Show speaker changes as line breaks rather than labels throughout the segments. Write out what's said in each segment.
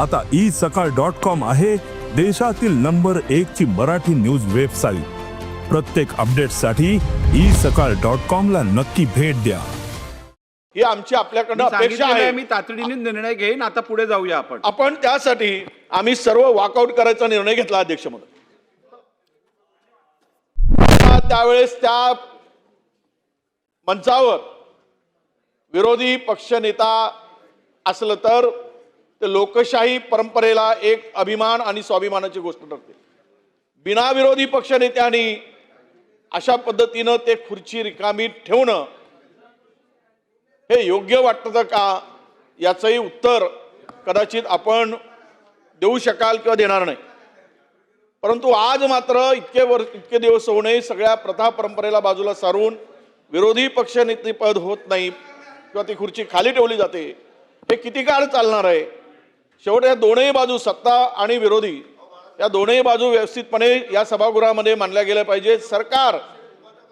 आता ई सकाळ dot com आहे देशातील नंबर एक ची मराठी न्यूज वेबसाईट. प्रत्येक अपडेटसाठी ई सकाळ डॉट कॉम ला नक्की भेट द्या.
ही आमची आपल्याकडनं अपेक्षा आहे
मी तातडीने निर्णय घेईन आता पुढे जाऊया आपण.
आपण त्यासाठी आम्ही सर्व वॉकआउट करायचा निर्णय घेतला अध्यक्ष महोदय आता त्यावेळेस त्या मंचावर विरोधी पक्षनेता असलं तर ते लोकशाही परंपरेला एक अभिमान आणि स्वाभिमानाची गोष्ट ठरते. बिना विरोधी पक्षनेत्यांनी अशा पद्धतीनं ते खुर्ची रिकामी ठेवणं हे योग्य वाटतं का? याचंही उत्तर कदाचित आपण देऊ शकाल किंवा देणार नाही. परंतु आज मात्र इतके वर इतके दिवस होऊनही सगळ्या प्रथा परंपरेला बाजूला सारून विरोधी पक्षनेतेपद होत नाही किंवा ती खुर्ची खाली ठेवली जाते हे किती काळ चालणार आहे? शेवट या दोनही बाजू सत्ता आणि विरोधी या दोनही बाजू व्यवस्थितपणे या सभागृहामध्ये मांडल्या गेल्या पाहिजे सरकार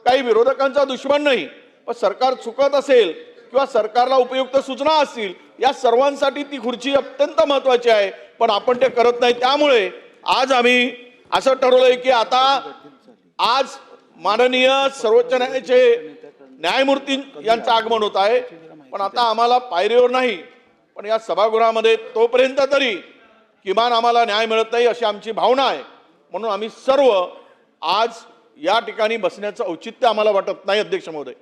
काही विरोधकांचा दुश्मन नाही पण सरकार चुकत असेल किंवा सरकारला उपयुक्त सूचना असतील या सर्वांसाठी ती खुर्ची अत्यंत महत्त्वाची आहे. पण आपण ते करत नाही. त्यामुळे आज आम्ही असं ठरवलंय की आता आज माननीय सर्वोच्च न्यायालयाचे न्यायमूर्ती यांचं आगमन होत आहे. पण आता आम्हाला पायरीवर नाही. पण या सभागृहामध्ये तोपर्यंत तरी किमान आम्हाला न्याय मिळत नाही अशी आमची भावना आहे. म्हणून आम्ही सर्व आज या ठिकाणी बसण्याचं औचित्य आम्हाला वाटत नाही अध्यक्ष महोदय.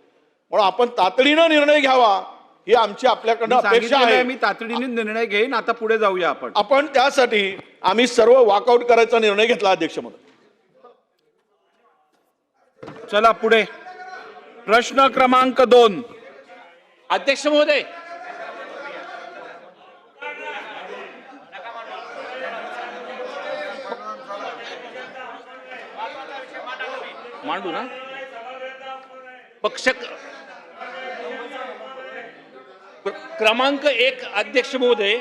म्हणून आपण तातडीनं निर्णय घ्यावा ही आमची आपल्याकडनं अपेक्षा
आहे. मी तातडीने निर्णय घेईन आता पुढे जाऊया आपण.
आपण त्यासाठी आम्ही सर्व वॉकआउट करायचा निर्णय घेतला अध्यक्ष महोदय.
चला पुढे. प्रश्न क्रमांक दोन.
अध्यक्ष महोदय मांडू ना? पक्ष क्रमांक एक अध्यक्ष महोदय